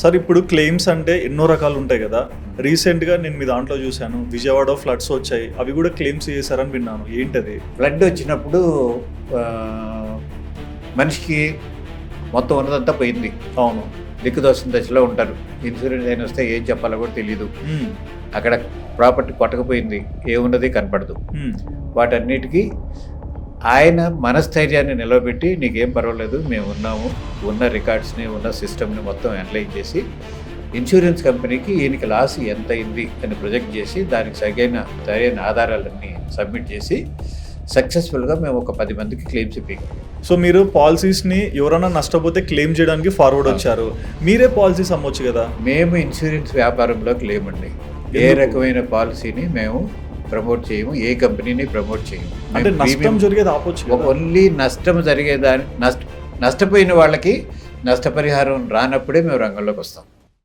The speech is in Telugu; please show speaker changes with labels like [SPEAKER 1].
[SPEAKER 1] సార్ ఇప్పుడు క్లెయిమ్స్ అంటే ఎన్నో రకాలు ఉంటాయి కదా. రీసెంట్గా నేను మీ దాంట్లో చూశాను. విజయవాడ ఫ్లడ్స్ వచ్చాయి. అవి కూడా క్లెయిమ్స్ చేశారని విన్నాను. ఏంటది?
[SPEAKER 2] ఫ్లడ్ వచ్చినప్పుడు మనిషికి మొత్తం ఉన్నదంతా పోయింది.
[SPEAKER 1] అవును.
[SPEAKER 2] దిక్కుదోసిన దశలో ఉంటారు. ఇన్సూరెన్స్ అయిన వస్తే ఏం చెప్పాలో కూడా తెలియదు. అక్కడ ప్రాపర్టీ కొట్టకపోయింది. ఏమున్నది కనపడదు. వాటన్నిటికీ ఆయన మనస్థైర్యాన్ని నిలబెట్టి నీకేం పర్వాలేదు మేము ఉన్నాము. ఉన్న రికార్డ్స్ని ఉన్న సిస్టమ్ని మొత్తం అనలైజ్ చేసి ఇన్సూరెన్స్ కంపెనీకి ఈయనకి లాస్ ఎంత అయింది అని ప్రొజెక్ట్ చేసి దానికి సరైన సరైన ఆధారాలన్నీ సబ్మిట్ చేసి సక్సెస్ఫుల్గా మేము ఒక పది మందికి క్లెయిమ్స్ ఇప్పించాం
[SPEAKER 1] సో మీరు పాలసీస్ని ఎవరైనా నష్టపోతే క్లెయిమ్ చేయడానికి ఫార్వర్డ్ వచ్చారు. మీరే పాలసీస్ అమ్మొచ్చు కదా?
[SPEAKER 2] మేము ఇన్సూరెన్స్ వ్యాపారంలోకి లేమండి ఏ? రకమైన పాలసీని మేము ప్రమోట్ చేయము ఏ కంపెనీని ప్రమోట్ చేయము.
[SPEAKER 1] అంటే నష్టం జరిగేది ఆపొచ్చు
[SPEAKER 2] ఓన్లీ నష్టం జరిగేదాని నష్ట నష్టపోయిన వాళ్ళకి నష్టపరిహారం రానప్పుడే మేము రంగంలోకి వస్తాం.